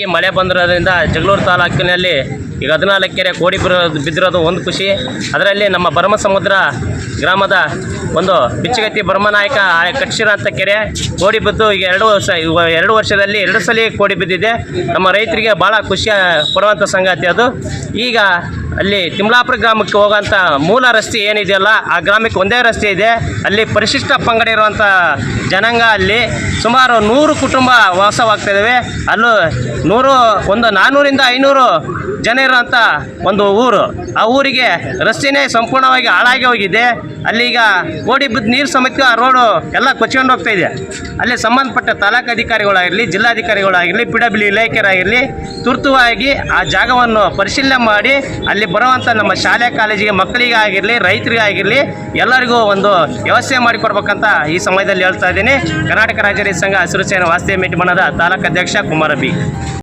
ಈ ಮಳೆ ಬಂದಿರೋದ್ರಿಂದ ಜಗಳೂರು ತಾಲೂಕಿನಲ್ಲಿ ಈಗ ಹದಿನಾಲ್ಕು ಕೆರೆ ಕೋಡಿ ಬಿದ್ದಿರೋದು ಒಂದು ಖುಷಿ. ಅದರಲ್ಲಿ ನಮ್ಮ ಭರಮ ಸಮುದ್ರ ಗ್ರಾಮದ ಒಂದು ಬಿಚ್ಚಗತ್ತಿ ಭರಮನಾಯಕ ಅಂತ ಕೆರೆ ಕೋಡಿ ಬಿದ್ದು ಈಗ ಎರಡು ವರ್ಷ ಎರಡು ವರ್ಷದಲ್ಲಿ ಎರಡು ಸಲ ಕೋಡಿ ಬಿದ್ದಿದೆ. ನಮ್ಮ ರೈತರಿಗೆ ಭಾಳ ಖುಷಿ ಕೊಡುವಂಥ ಸಂಗತಿ ಅದು. ಈಗ ಅಲ್ಲಿ ತಿಮ್ಲಾಪುರ ಗ್ರಾಮಕ್ಕೆ ಹೋಗೋಂಥ ಮೂಲ ರಸ್ತೆ ಏನಿದೆಯಲ್ಲ, ಆ ಗ್ರಾಮಕ್ಕೆ ಒಂದೇ ರಸ್ತೆ ಇದೆ. ಅಲ್ಲಿ ಪರಿಶಿಷ್ಟ ಪಂಗಡ ಇರುವಂಥ ಜನಾಂಗ ಅಲ್ಲಿ ಸುಮಾರು ನೂರು ಕುಟುಂಬ ವಾಸವಾಗ್ತಾ ಇದ್ದಾವೆ ಅಲ್ಲೂ ನೂರು, ಒಂದು ನಾನ್ನೂರಿಂದ ಐನೂರು ಜನ ಇರುವಂಥ ಒಂದು ಊರು. ಆ ಊರಿಗೆ ರಸ್ತೆನೇ ಸಂಪೂರ್ಣವಾಗಿ ಹಾಳಾಗಿ ಹೋಗಿದೆ. ಅಲ್ಲಿ ಈಗ ಓಡಿ ಬಿದ್ದು ನೀರು ಸಮೇತ ಆ ರೋಡು ಎಲ್ಲ ಕೊಚ್ಕೊಂಡು ಹೋಗ್ತಾ ಇದೆ. ಅಲ್ಲಿ ಸಂಬಂಧಪಟ್ಟ ತಾಲೂಕು ಅಧಿಕಾರಿಗಳಾಗಿರಲಿ, ಜಿಲ್ಲಾಧಿಕಾರಿಗಳಾಗಿರಲಿ, ಪಿ ಡಬ್ಲ್ಯೂ ಇಲಾಖೆಯರಾಗಿರಲಿ ತುರ್ತುವಾಗಿ ಆ ಜಾಗವನ್ನು ಪರಿಶೀಲನೆ ಮಾಡಿ ಅಲ್ಲಿ ಬರುವಂಥ ನಮ್ಮ ಶಾಲೆ, ಕಾಲೇಜಿಗೆ ಮಕ್ಕಳಿಗೆ ಆಗಿರಲಿ ರೈತರಿಗೆ ಆಗಿರಲಿ ಎಲ್ಲರಿಗೂ ಒಂದು ವ್ಯವಸ್ಥೆ ಮಾಡಿಕೊಡ್ಬೇಕಂತ ಈ ಸಮಯದಲ್ಲಿ ಹೇಳ್ತಾ ಇದ್ದೀನಿ. ಕರ್ನಾಟಕ ರಾಜ್ಯ ರೈತ ಸಂಘ ಹಸಿರು ಸೇನೆ ವಾಸ್ತವ್ಯ ಮೇಟಿ ಮನದ ತಾಲೂಕು ಅಧ್ಯಕ್ಷ ಕುಮಾರ ಬಿ.